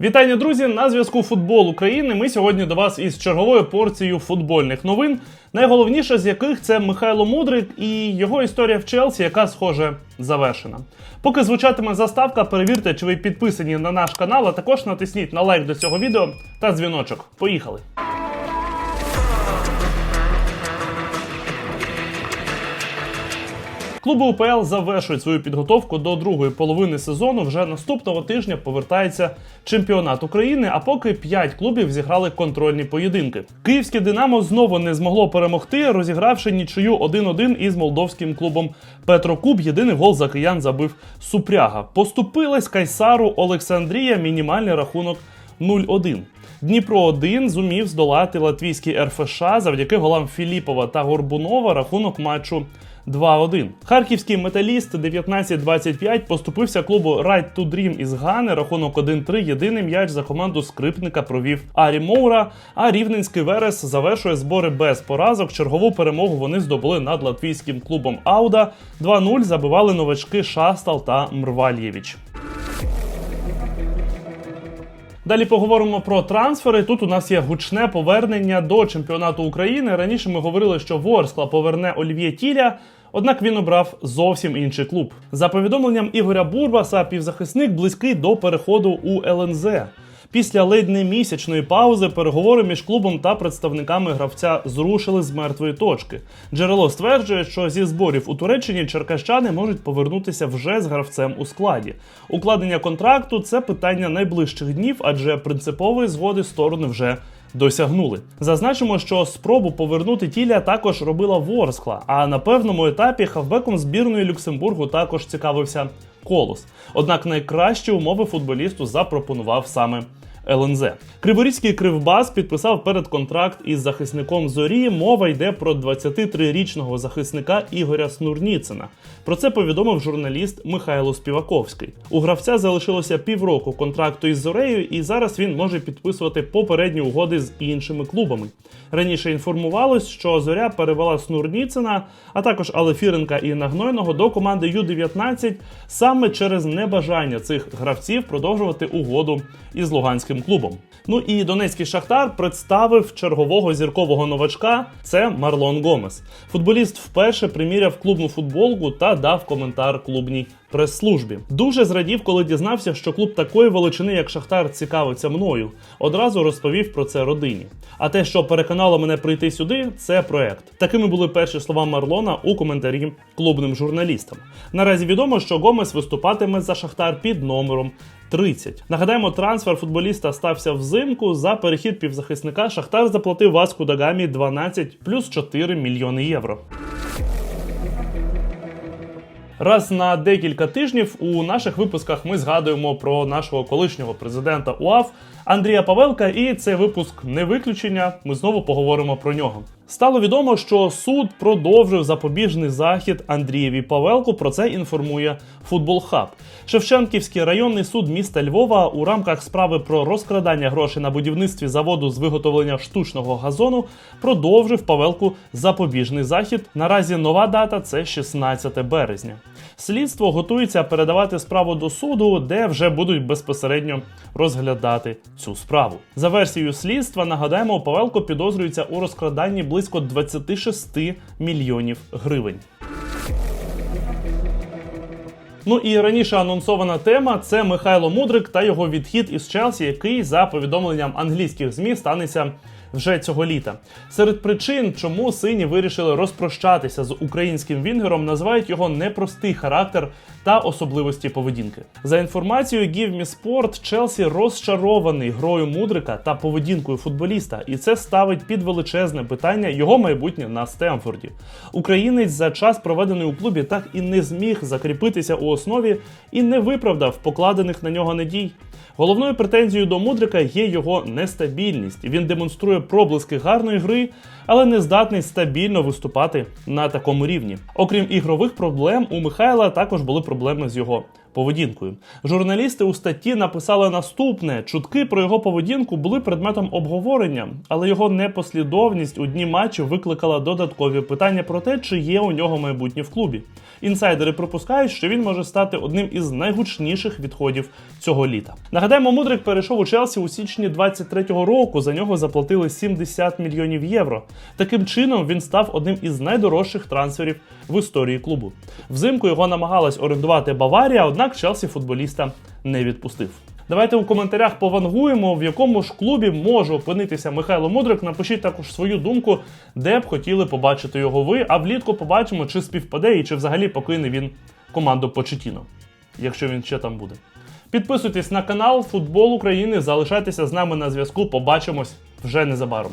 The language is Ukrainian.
Вітання, друзі! На зв'язку Футбол України. Ми сьогодні до вас із черговою порцією футбольних новин. Найголовніше з яких це Михайло Мудрик і його історія в Челсі, яка схоже завершена. Поки звучатиме заставка, перевірте, чи ви підписані на наш канал, а також натисніть на лайк до цього відео та дзвіночок. Поїхали! Клуби УПЛ завершують свою підготовку до другої половини сезону. Вже наступного тижня повертається чемпіонат України. А поки 5 клубів зіграли контрольні поєдинки. Київське Динамо знову не змогло перемогти, розігравши нічию 1-1 із молдовським клубом Петрокуб. Єдиний гол за киян забив Супряга. Поступилась Кайсару Олександрія. Мінімальний рахунок 0-1. Дніпро 1 зумів здолати латвійський РФШ завдяки голам Філіпова та Горбунова. Рахунок матчу 2-1. Харківський металіст 19-25 поступився клубу Right to Dream із Гани. Рахунок 1-3. Єдиний м'яч за команду скрипника провів Арі Моура. А рівненський Верес завершує збори без поразок. Чергову перемогу вони здобули над латвійським клубом Ауда. 2-0 забивали новачки Шастал та Мрвальєвич. Далі поговоримо про трансфери. Тут у нас є гучне повернення до чемпіонату України. Раніше ми говорили, що Ворскла поверне Олів'є Тіля. Однак він обрав зовсім інший клуб. За повідомленням Ігоря Бурбаса, півзахисник близький до переходу у ЛНЗ. Після ледь не місячної паузи переговори між клубом та представниками гравця зрушили з мертвої точки. Джерело стверджує, що зі зборів у Туреччині черкащани можуть повернутися вже з гравцем у складі. Укладення контракту це питання найближчих днів, адже принципової згоди сторони вже досягнули. Зазначимо, що спробу повернути тіля також робила Ворскла. А на певному етапі хавбеком збірної Люксембургу також цікавився Колос. Однак найкращі умови футболісту запропонував саме. ЛНЗ. Криворізький кривбас підписав передконтракт із захисником зорі. Мова йде про 23-річного захисника Ігоря Снурніцина. Про це повідомив журналіст Михайло Співаковський. У гравця залишилося півроку контракту із зорею, і зараз він може підписувати попередні угоди з іншими клубами. Раніше інформувалось, що зоря перевела Снурніцина, а також Алефіренка і Нагнойного до команди Ю-19 саме через небажання цих гравців продовжувати угоду із Луганським клубом. Ну і Донецький Шахтар представив чергового зіркового новачка. Це Марлон Гомес. Футболіст вперше приміряв клубну футболку та дав коментар клубній прес-службі. Дуже зрадів, коли дізнався, що клуб такої величини, як Шахтар, цікавиться мною. Одразу розповів про це родині. А те, що переконало мене прийти сюди, це проект. Такими були перші слова Марлона у коментарі клубним журналістам. Наразі відомо, що Гомес виступатиме за Шахтар під номером 30. Нагадаємо, трансфер футболіста стався взимку. За перехід півзахисника Шахтар заплатив Васку Дагамі 12 плюс 4 мільйони євро. Раз на декілька тижнів у наших випусках ми згадуємо про нашого колишнього президента УАФ Андрія Павелка, і цей випуск не виключення. Ми знову поговоримо про нього. Стало відомо, що суд продовжив запобіжний захід Андрієві Павелку. Про це інформує Футбол Хаб. Шевченківський районний суд міста Львова у рамках справи про розкрадання грошей на будівництві заводу з виготовлення штучного газону продовжив Павелку запобіжний захід. Наразі нова дата це 16 березня. Слідство готується передавати справу до суду, де вже будуть безпосередньо розглядати цю справу. За версією слідства нагадаємо, Павелко підозрюється у розкраданні близько 26 мільйонів гривень. Ну і раніше анонсована тема це Михайло Мудрик та його відхід із Челсі, який за повідомленням англійських змі станеться вже цього літа. Серед причин, чому сині вирішили розпрощатися з українським вінгером, називають його непростий характер та особливості поведінки. За інформацією Give Me Sport, Челсі розчарований грою Мудрика та поведінкою футболіста, і це ставить під величезне питання його майбутнє на Стемфорді. Українець за час проведений у клубі так і не зміг закріпитися у основі і не виправдав покладених на нього надій. Головною претензією до Мудрика є його нестабільність. Він демонструє проблиски гарної гри, але не здатний стабільно виступати на такому рівні. Окрім ігрових проблем, у Михайла також були проблеми з його поведінкою. Журналісти у статті написали наступне: чутки про його поведінку були предметом обговорення, але його непослідовність у дні матчу викликала додаткові питання про те, чи є у нього майбутнє в клубі. Інсайдери припускають, що він може стати одним із найгучніших відходів цього літа. Нагадаємо, Мудрик перейшов у Челсі у січні 23-го року. За нього заплатили 70 мільйонів євро. Таким чином він став одним із найдорожчих трансферів в історії клубу. Взимку його намагалась орендувати Баварія, однак Челсі футболіста не відпустив. Давайте у коментарях повангуємо, в якому ж клубі може опинитися Михайло Мудрик. Напишіть також свою думку, де б хотіли побачити його ви. А влітку побачимо, чи співпаде і чи взагалі покине він команду Почетіно, якщо він ще там буде. Підписуйтесь на канал Футбол України, залишайтеся з нами на зв'язку. Побачимось вже незабаром.